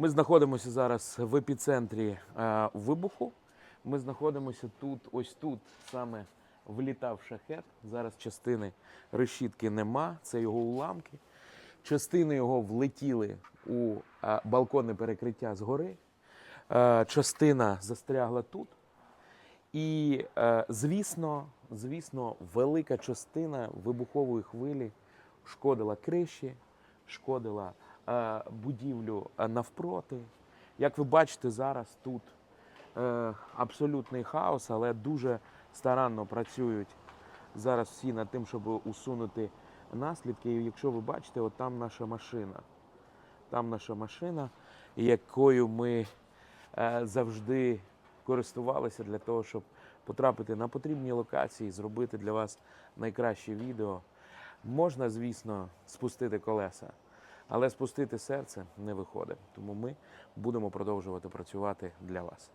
Ми знаходимося зараз в епіцентрі е, вибуху. Ми знаходимося тут, ось тут, саме влітав шахет. Зараз частини решітки нема, це його уламки. Частини його влетіли у е, балконне перекриття згори. Е, частина застрягла тут. І, е, звісно, звісно, велика частина вибухової хвилі шкодила криші, шкодила будівлю е, навпроти. Як ви бачите, зараз тут е, абсолютний хаос, але дуже старанно працюють зараз всі над тим, щоб усунути наслідки. І якщо ви бачите, от там наша машина. Там наша машина, якою ми е, завжди користувалися для того, щоб потрапити на потрібні локації, зробити для вас найкраще відео. Можна, звісно, спустити колеса, але спустити серце не виходить. Тому ми будемо продовжувати працювати для вас.